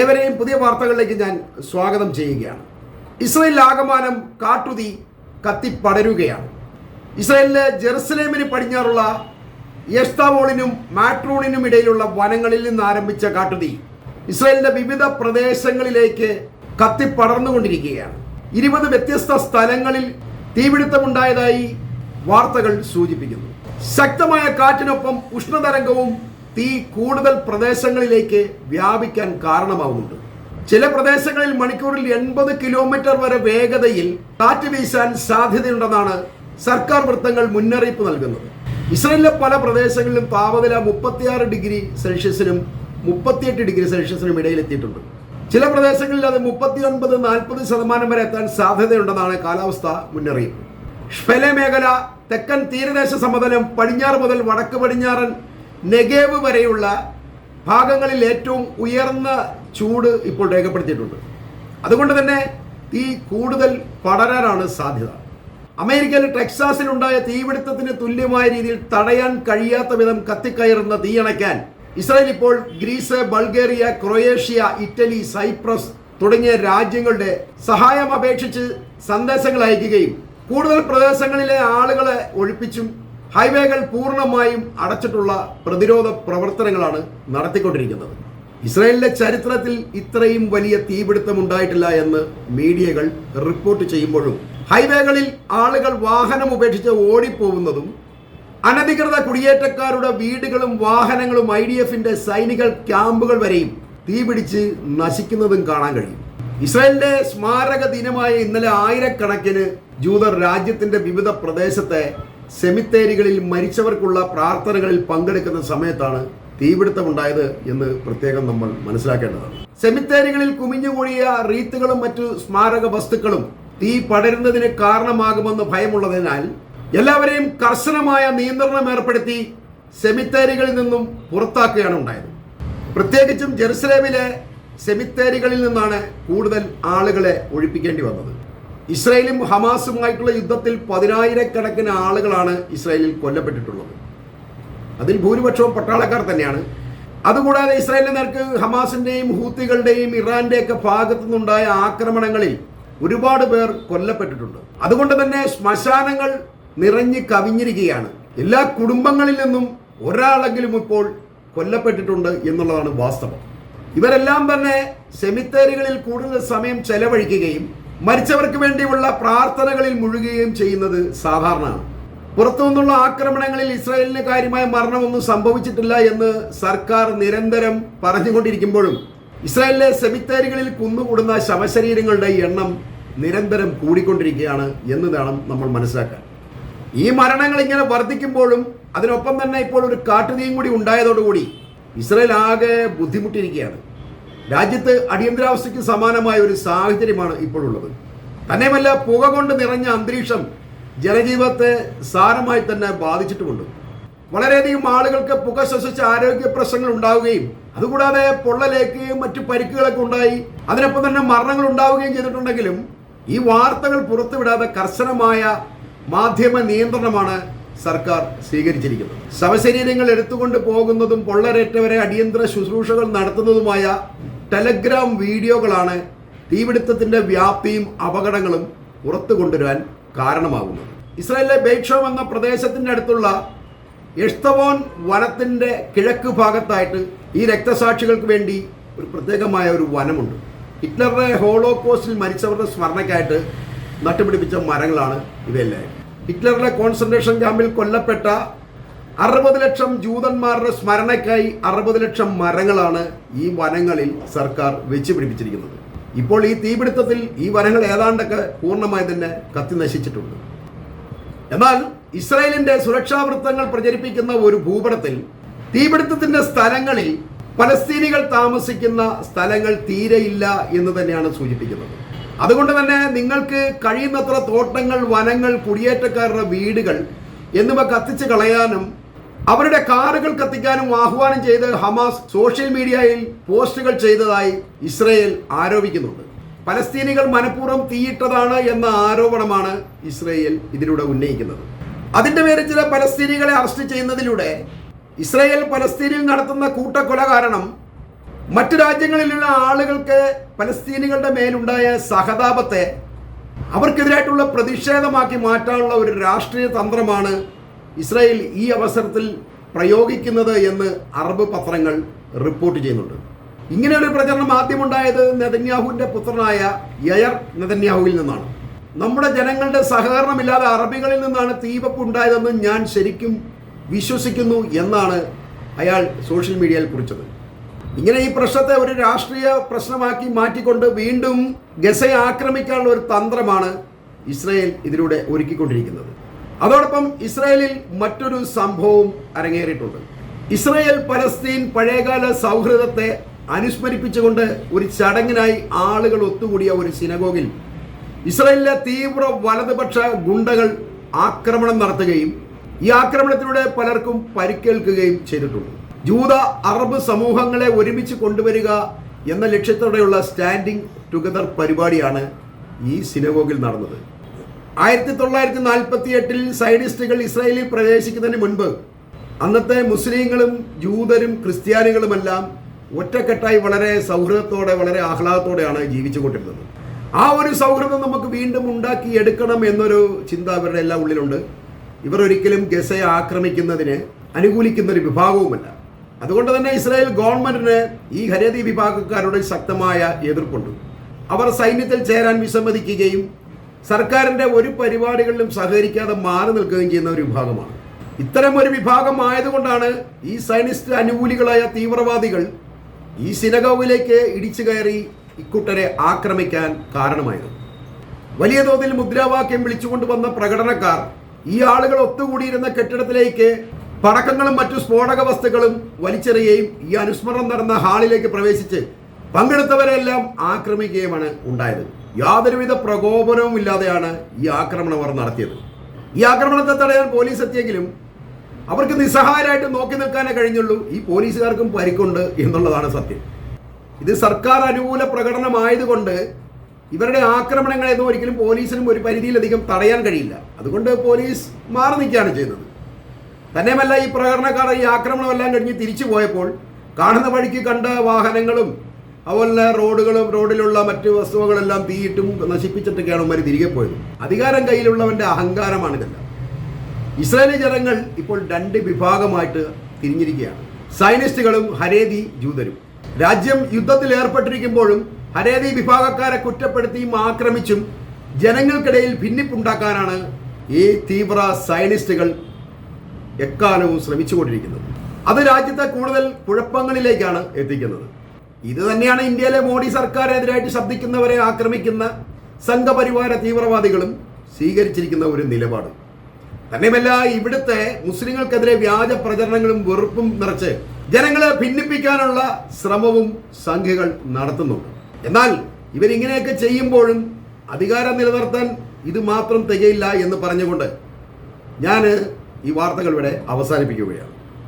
ഏവരെയും പുതിയ വാർത്തകളിലേക്ക് ഞാൻ സ്വാഗതം ചെയ്യുകയാണ്. ഇസ്രയേൽ ആകമാനം കാട്ടുതി കത്തിപ്പടരുകയാണ്. ഇസ്രയേലിലെ ജെറുസലേമിന് പടിഞ്ഞാറുള്ള യസ്താവോളിനും മാട്രോണിനും ഇടയിലുള്ള വനങ്ങളിൽ നിന്ന് ആരംഭിച്ച കാട്ടുതി ഇസ്രയേലിന്റെ വിവിധ പ്രദേശങ്ങളിലേക്ക് കത്തിപ്പടർന്നുകൊണ്ടിരിക്കുകയാണ്. ഇരുപത് വ്യത്യസ്ത സ്ഥലങ്ങളിൽ തീപിടുത്തമുണ്ടായതായി വാർത്തകൾ സൂചിപ്പിക്കുന്നു. ശക്തമായ കാറ്റിനൊപ്പം ഉഷ്ണതരംഗവും തീ കൂടുതൽ പ്രദേശങ്ങളിലേക്ക് വ്യാപിക്കാൻ കാരണമാവുന്നുണ്ട്. ചില പ്രദേശങ്ങളിൽ മണിക്കൂറിൽ എൺപത് കിലോമീറ്റർ വരെ വേഗതയിൽ കാറ്റ് വീശാൻ സാധ്യതയുണ്ടെന്നാണ് സർക്കാർ വൃത്തങ്ങൾ മുന്നറിയിപ്പ് നൽകുന്നത്. ഇസ്രയേലിലെ പല പ്രദേശങ്ങളിലും താപനില മുപ്പത്തിയാറ് ഡിഗ്രി സെൽഷ്യസിനും മുപ്പത്തിയെട്ട് ഡിഗ്രി സെൽഷ്യസിനും ഇടയിൽ എത്തിയിട്ടുണ്ട്. ചില പ്രദേശങ്ങളിൽ അത് മുപ്പത്തി ഒൻപത് നാൽപ്പത് ശതമാനം വരെ എത്താൻ സാധ്യതയുണ്ടെന്നാണ് കാലാവസ്ഥ മുന്നറിയിപ്പ്. ഷ്പെലെ മേഖല തെക്കൻ തീരദേശ സമതലം പടിഞ്ഞാറ് മുതൽ വടക്ക് പടിഞ്ഞാറൻ നെഗേവ് വരെയുള്ള ഭാഗങ്ങളിൽ ഏറ്റവും ഉയർന്ന ചൂട് ഇപ്പോൾ രേഖപ്പെടുത്തിയിട്ടുണ്ട്. അതുകൊണ്ട് തന്നെ തീ കൂടുതൽ പടരാനാണ് സാധ്യത. അമേരിക്കയിലെ ടെക്സാസിലുണ്ടായ തീപിടുത്തത്തിന് തുല്യമായ രീതിയിൽ തടയാൻ കഴിയാത്ത വിധം കത്തിക്കയറുന്ന തീയണയ്ക്കാൻ ഇസ്രായേൽ ഇപ്പോൾ Greece Bulgaria Croatia Italy Cyprus തുടങ്ങിയ രാജ്യങ്ങളുടെ സഹായം അപേക്ഷിച്ച് സന്ദേശങ്ങൾ അയക്കുകയും കൂടുതൽ പ്രദേശങ്ങളിലെ ആളുകളെ ഒഴിപ്പിച്ചും ഹൈവേകൾ പൂർണമായും അടച്ചിട്ടുള്ള പ്രതിരോധ പ്രവർത്തനങ്ങളാണ് നടത്തിക്കൊണ്ടിരിക്കുന്നത്. ഇസ്രായേലിന്റെ ചരിത്രത്തിൽ ഇത്രയും വലിയ തീപിടുത്തം ഉണ്ടായിട്ടില്ല എന്ന് മീഡിയകൾ റിപ്പോർട്ട് ചെയ്യുമ്പോഴും ഹൈവേകളിൽ ആളുകൾ വാഹനം ഉപേക്ഷിച്ച് ഓടിപ്പോകുന്നതും അനധികൃത കുടിയേറ്റക്കാരുടെ വീടുകളും വാഹനങ്ങളും ഐ ഡി എഫിന്റെ സൈനിക ക്യാമ്പുകൾ വരെയും തീപിടിച്ച് നശിക്കുന്നതും കാണാൻ കഴിയും. ഇസ്രായേലിന്റെ സ്മാരക ദിനമായ ഇന്നലെ ആയിരക്കണക്കിന് ജൂതർ രാജ്യത്തിന്റെ വിവിധ പ്രദേശത്തെ സെമിത്തേരികളിൽ മരിച്ചവർക്കുള്ള പ്രാർത്ഥനകളിൽ പങ്കെടുക്കുന്ന സമയത്താണ് തീപിടുത്തമുണ്ടായത് എന്ന് പ്രത്യേകം നമ്മൾ മനസ്സിലാക്കേണ്ടതാണ്. സെമിത്തേരികളിൽ കുമിഞ്ഞുകൂടിയ റീത്തുകളും മറ്റു സ്മാരക വസ്തുക്കളും തീ പടരുന്നതിന് കാരണമാകുമെന്ന് ഭയമുള്ളതിനാൽ എല്ലാവരെയും കർശനമായ നിയന്ത്രണം ഏർപ്പെടുത്തി സെമിത്തേരികളിൽ നിന്നും പുറത്താക്കുകയാണ് ഉണ്ടായത്. പ്രത്യേകിച്ചും ജെറുസലേമിലെ സെമിത്തേരികളിൽ നിന്നാണ് കൂടുതൽ ആളുകളെ ഒഴിപ്പിക്കേണ്ടി വന്നത്. ഇസ്രയേലും ഹമാസുമായിട്ടുള്ള യുദ്ധത്തിൽ പതിനായിരക്കണക്കിന് ആളുകളാണ് ഇസ്രായേലിൽ കൊല്ലപ്പെട്ടിട്ടുള്ളത്. അതിൽ ഭൂരിപക്ഷവും പട്ടാളക്കാർ തന്നെയാണ്. അതുകൂടാതെ ഇസ്രായേലിന്റെ നേർക്ക് ഹമാസിന്റെയും ഹൂത്തികളുടെയും ഇറാന്റെയൊക്കെ ഭാഗത്തു നിന്നുണ്ടായ ആക്രമണങ്ങളിൽ ഒരുപാട് പേർ കൊല്ലപ്പെട്ടിട്ടുണ്ട്. അതുകൊണ്ട് തന്നെ ശ്മശാനങ്ങൾ നിറഞ്ഞു കവിഞ്ഞിരിക്കുകയാണ്. എല്ലാ കുടുംബങ്ങളിൽ നിന്നും ഒരാളെങ്കിലും ഇപ്പോൾ കൊല്ലപ്പെട്ടിട്ടുണ്ട് എന്നുള്ളതാണ് വാസ്തവം. ഇവരെല്ലാം തന്നെ സെമിത്തേരികളിൽ കൂടുതൽ സമയം ചെലവഴിക്കുകയും മരിച്ചവർക്ക് വേണ്ടിയുള്ള പ്രാർത്ഥനകളിൽ മുഴുകുകയും ചെയ്യുന്നത് സാധാരണമാണ്. പുറത്തു നിന്നുള്ള ആക്രമണങ്ങളിൽ ഇസ്രായേലിന് കാര്യമായ മരണമൊന്നും സംഭവിച്ചിട്ടില്ല എന്ന് സർക്കാർ നിരന്തരം പറഞ്ഞുകൊണ്ടിരിക്കുമ്പോഴും ഇസ്രായേലിലെ സെമിത്തേരികളിൽ കുന്നുകൂടുന്ന ശവശരീരങ്ങളുടെ എണ്ണം നിരന്തരം കൂടിക്കൊണ്ടിരിക്കുകയാണ് എന്ന് വേണം നമ്മൾ മനസ്സിലാക്കാൻ. ഈ മരണങ്ങൾ ഇങ്ങനെ വർദ്ധിക്കുമ്പോഴും അതിനൊപ്പം തന്നെ ഇപ്പോൾ ഒരു കാട്ടുതീയും കൂടി ഉണ്ടായതോടുകൂടി ഇസ്രായേൽ ആകെ ബുദ്ധിമുട്ടിയിരിക്കുകയാണ് രാജ്യത്ത് അടിയന്തരാവസ്ഥയ്ക്ക് സമാനമായ ഒരു സാഹചര്യമാണ് ഇപ്പോഴുള്ളത്. തന്നെയുമല്ല പുക കൊണ്ട് നിറഞ്ഞ അന്തരീക്ഷം ജനജീവിതത്തെ സാരമായി തന്നെ ബാധിച്ചിട്ടുമുണ്ട്. വളരെയധികം ആളുകൾക്ക് പുക ശ്വസിച്ച് ആരോഗ്യ പ്രശ്നങ്ങൾ ഉണ്ടാവുകയും അതുകൂടാതെ പൊള്ളലേക്കുകയും മറ്റു പരിക്കുകളൊക്കെ ഉണ്ടായി. അതിനൊപ്പം തന്നെ മരണങ്ങൾ ഉണ്ടാവുകയും ചെയ്തിട്ടുണ്ടെങ്കിലും ഈ വാർത്തകൾ പുറത്തുവിടാതെ കർശനമായ മാധ്യമ നിയന്ത്രണമാണ് സർക്കാർ സ്വീകരിച്ചിരിക്കുന്നത് ശവശരീരങ്ങൾ എടുത്തുകൊണ്ട് പോകുന്നതും പൊള്ളരേറ്റവരെ അടിയന്തര ശുശ്രൂഷകൾ നടത്തുന്നതുമായ ടെലഗ്രാം വീഡിയോകളാണ് തീപിടുത്തത്തിന്റെ വ്യാപ്തിയും അപകടങ്ങളും പുറത്തു കൊണ്ടുവരാൻ കാരണമാകുന്നത്. ഇസ്രായേലിലെ ബേക്ഷോം എന്ന പ്രദേശത്തിന്റെ അടുത്തുള്ള എഷ്തവോൻ വനത്തിന്റെ കിഴക്ക് ഭാഗത്തായിട്ട് ഈ രക്തസാക്ഷികൾക്ക് വേണ്ടി ഒരു പ്രത്യേകമായ ഒരു വനമുണ്ട്. ഹിറ്റ്ലറുടെ ഹോളോകോസ്റ്റിൽ മരിച്ചവരുടെ സ്മരണയ്ക്കായിട്ട് നട്ടുപിടിപ്പിച്ച മരങ്ങളാണ് ഇവയെല്ലാം ഹിറ്റ്ലറുടെ കോൺസെൻട്രേഷൻ ക്യാമ്പിൽ കൊല്ലപ്പെട്ട അറുപത് ലക്ഷം ജൂതന്മാരുടെ സ്മരണയ്ക്കായി അറുപത് ലക്ഷം മരങ്ങളാണ് ഈ വനങ്ങളിൽ സർക്കാർ വെച്ച് പിടിപ്പിച്ചിരിക്കുന്നത്. ഇപ്പോൾ ഈ തീപിടുത്തത്തിൽ ഈ വനങ്ങൾ ഏതാണ്ടൊക്കെ പൂർണമായി തന്നെ കത്തി നശിച്ചിട്ടുണ്ട്. എന്നാൽ ഇസ്രായേലിന്റെ സുരക്ഷാ വൃത്തങ്ങൾ പ്രചരിപ്പിക്കുന്ന ഒരു ഭൂപടത്തിൽ തീപിടുത്തത്തിന്റെ സ്ഥലങ്ങളിൽ പലസ്തീനികൾ താമസിക്കുന്ന സ്ഥലങ്ങൾ തീരെയില്ല എന്ന് തന്നെയാണ് സൂചിപ്പിക്കുന്നത്. അതുകൊണ്ട് തന്നെ നിങ്ങൾക്ക് കഴിയുന്നത്ര തോട്ടങ്ങൾ വനങ്ങൾ കുടിയേറ്റക്കാരുടെ വീടുകൾ എന്നിവ കത്തിച്ച് കളയാനും അവരുടെ കാറുകൾ കത്തിക്കാനും ആഹ്വാനം ചെയ്ത് ഹമാസ് സോഷ്യൽ മീഡിയയിൽ പോസ്റ്റുകൾ ചെയ്തതായി ഇസ്രയേൽ ആരോപിക്കുന്നുണ്ട്. പലസ്തീനികൾ മനഃപൂർവം തീയിട്ടതാണ് എന്ന ആരോപണമാണ് ഇസ്രയേൽ ഇതിലൂടെ ഉന്നയിക്കുന്നത്. അതിന്റെ പേരിൽ ചില പലസ്തീനികളെ അറസ്റ്റ് ചെയ്യുന്നതിലൂടെ ഇസ്രയേൽ പലസ്തീനിൽ നടത്തുന്ന കൂട്ടക്കൊല കാരണം മറ്റു രാജ്യങ്ങളിലുള്ള ആളുകൾക്ക് പലസ്തീനികളുടെ മേലുണ്ടായ സഹതാപത്തെ അവർക്കെതിരായിട്ടുള്ള പ്രതിഷേധമാക്കി മാറ്റാനുള്ള ഒരു രാഷ്ട്രീയ തന്ത്രമാണ് ഇസ്രായേൽ ഈ അവസരത്തിൽ പ്രയോഗിക്കുന്നത് എന്ന് അറബ് പത്രങ്ങൾ റിപ്പോർട്ട് ചെയ്യുന്നുണ്ട്. ഇങ്ങനെ ഒരു പ്രചരണം ആദ്യമുണ്ടായത് നെതന്യാഹുവിന്റെ പുത്രനായ യയർ നെതന്യാഹുവിൽ നിന്നാണ്. നമ്മുടെ ജനങ്ങളുടെ സഹകരണമില്ലാതെ അറബികളിൽ നിന്നാണ് തീവപ്പ് ഉണ്ടായതെന്ന് ഞാൻ ശരിക്കും വിശ്വസിക്കുന്നു എന്നാണ് അയാൾ സോഷ്യൽ മീഡിയയിൽ കുറിച്ചത്. ഇങ്ങനെ ഈ പ്രശ്നത്തെ ഒരു രാഷ്ട്രീയ പ്രശ്നമാക്കി മാറ്റിക്കൊണ്ട് വീണ്ടും ഗസയെ ആക്രമിക്കാനുള്ള ഒരു തന്ത്രമാണ് ഇസ്രയേൽ ഇതിലൂടെ ഒരുക്കിക്കൊണ്ടിരിക്കുന്നത്. അതോടൊപ്പം ഇസ്രയേലിൽ മറ്റൊരു സംഭവവും അരങ്ങേറിയിട്ടുണ്ട്. ഇസ്രയേൽ പലസ്തീൻ പഴയകാല സൗഹൃദത്തെ അനുസ്മരിപ്പിച്ചുകൊണ്ട് ഒരു ചടങ്ങിനായി ആളുകൾ ഒത്തുകൂടിയ ഒരു സിനഗോഗിൽ ഇസ്രയേലിലെ തീവ്ര വലതുപക്ഷ ഗുണ്ടകൾ ആക്രമണം നടത്തുകയും ഈ ആക്രമണത്തിലൂടെ പലർക്കും പരിക്കേൽക്കുകയും ചെയ്തിട്ടുണ്ട്. ജൂത അറബ് സമൂഹങ്ങളെ ഒരുമിച്ച് കൊണ്ടുവരിക എന്ന ലക്ഷ്യത്തോടെയുള്ള സ്റ്റാൻഡിംഗ് ടുഗദർ പരിപാടിയാണ് ഈ സിനഗോഗിൽ നടന്നത്. ആയിരത്തി തൊള്ളായിരത്തി നാൽപ്പത്തി എട്ടിൽ സൈനിസ്റ്റുകൾ ഇസ്രായേലിൽ പ്രവേശിക്കുന്നതിന് മുൻപ് അന്നത്തെ മുസ്ലിങ്ങളും ജൂതരും ക്രിസ്ത്യാനികളുമെല്ലാം ഒറ്റക്കെട്ടായി വളരെ സൗഹൃദത്തോടെ വളരെ ആഹ്ലാദത്തോടെയാണ് ജീവിച്ചുകൊണ്ടിരുന്നത്. ആ ഒരു സൗഹൃദം നമുക്ക് വീണ്ടും ഉണ്ടാക്കി എടുക്കണം എന്നൊരു ചിന്ത അവരുടെ എല്ലാ ഉള്ളിലുണ്ട്. ഇവർ ഒരിക്കലും ഗസയെ ആക്രമിക്കുന്നതിന് അനുകൂലിക്കുന്ന ഒരു വിഭാഗവുമല്ല. അതുകൊണ്ട് തന്നെ ഇസ്രായേൽ ഗവൺമെന്റിന് ഈ ഹരതി വിഭാഗക്കാരുടെ ശക്തമായ എതിർപ്പുണ്ട്. അവർ സൈന്യത്തിൽ ചേരാൻ വിസമ്മതിക്കുകയും സർക്കാരിന്റെ ഒരു പരിപാടികളിലും സഹകരിക്കാതെ മാറി നിൽക്കുകയും ചെയ്യുന്ന ഒരു വിഭാഗമാണ്. ഇത്തരം ഒരു വിഭാഗം ആയതുകൊണ്ടാണ് ഈ സൈനിസ്റ്റ് അനുകൂലികളായ തീവ്രവാദികൾ ഈ സിനഗോവിലേക്ക് ഇടിച്ചു കയറി ഇക്കൂട്ടരെ ആക്രമിക്കാൻ കാരണമായത്. വലിയ തോതിൽ മുദ്രാവാക്യം വിളിച്ചുകൊണ്ട് വന്ന പ്രകടനക്കാർ ഈ ആളുകൾ ഒത്തുകൂടിയിരുന്ന കെട്ടിടത്തിലേക്ക് പടക്കങ്ങളും മറ്റു സ്ഫോടക വസ്തുക്കളും വലിച്ചെറിയുകയും ഈ അനുസ്മരണം നടന്ന ഹാളിലേക്ക് പ്രവേശിച്ച് പങ്കെടുത്തവരെല്ലാം ആക്രമിക്കുകയുമാണ് ഉണ്ടായത്. യാതൊരുവിധ പ്രകോപനവും ഇല്ലാതെയാണ് ഈ ആക്രമണം അവർ നടത്തിയത്. ഈ ആക്രമണത്തെ തടയാൻ പോലീസ് എത്തിയെങ്കിലും അവർക്ക് നിസ്സഹായരായിട്ട് നോക്കി നിൽക്കാനേ കഴിഞ്ഞുള്ളൂ. ഈ പോലീസുകാർക്കും പരിക്കുണ്ട് എന്നുള്ളതാണ് സത്യം. ഇത് സർക്കാർ അനുകൂല പ്രകടനമായതുകൊണ്ട് ഇവരുടെ ആക്രമണങ്ങളെയൊന്നും ഒരിക്കലും പോലീസിനും ഒരു പരിധിയിലധികം തടയാൻ കഴിയില്ല. അതുകൊണ്ട് പോലീസ് മാറി നിൽക്കുകയാണ് ചെയ്തത്. തന്നെയുമല്ല ഈ പ്രകടനക്കാർ ഈ ആക്രമണമെല്ലാം കഴിഞ്ഞ് തിരിച്ചു പോയപ്പോൾ കാണുന്ന വഴിക്ക് കണ്ട വാഹനങ്ങളും അതുപോലെ റോഡുകളും റോഡിലുള്ള മറ്റ് വസ്തുവകളെല്ലാം തീയിട്ടും നശിപ്പിച്ചിട്ടൊക്കെയാണ് ഉമ്മര് തിരികെ പോയത്. അധികാരം കയ്യിലുള്ളവന്റെ അഹങ്കാരമാണിതെല്ലാം. ഇസ്രായേലി ജനങ്ങൾ ഇപ്പോൾ രണ്ട് വിഭാഗമായിട്ട് തിരിഞ്ഞിരിക്കുകയാണ്. സൈനിസ്റ്റുകളും ഹരേതി ജൂതരും. രാജ്യം യുദ്ധത്തിൽ ഏർപ്പെട്ടിരിക്കുമ്പോഴും ഹരേതി വിഭാഗക്കാരെ കുറ്റപ്പെടുത്തിയും ആക്രമിച്ചും ജനങ്ങൾക്കിടയിൽ ഭിന്നിപ്പുണ്ടാക്കാനാണ് ഈ തീവ്ര സൈനിസ്റ്റുകൾ എക്കാലവും ശ്രമിച്ചുകൊണ്ടിരിക്കുന്നത് അത് രാജ്യത്തെ കൂടുതൽ കുഴപ്പങ്ങളിലേക്കാണ് എത്തിക്കുന്നത്. ഇത് തന്നെയാണ് ഇന്ത്യയിലെ മോഡി സർക്കാരിനെതിരായിട്ട് ശബ്ദിക്കുന്നവരെ ആക്രമിക്കുന്ന സംഘപരിവാര തീവ്രവാദികളും സ്വീകരിച്ചിരിക്കുന്ന ഒരു നിലപാട്. തന്നെയുമല്ല ഇവിടുത്തെ മുസ്ലിങ്ങൾക്കെതിരെ വ്യാജ പ്രചരണങ്ങളും വെറുപ്പും നിറച്ച് ജനങ്ങളെ ഭിന്നിപ്പിക്കാനുള്ള ശ്രമവും സംഘികൾ നടത്തുന്നുണ്ട്. എന്നാൽ ഇവരിങ്ങനെയൊക്കെ ചെയ്യുമ്പോഴും അധികാരം നിലനിർത്താൻ ഇത് മാത്രം തികയില്ല എന്ന് പറഞ്ഞുകൊണ്ട് ഞാൻ ഈ വാർത്തകൾ ഇവിടെ അവസാനിപ്പിക്കുകയാണ്.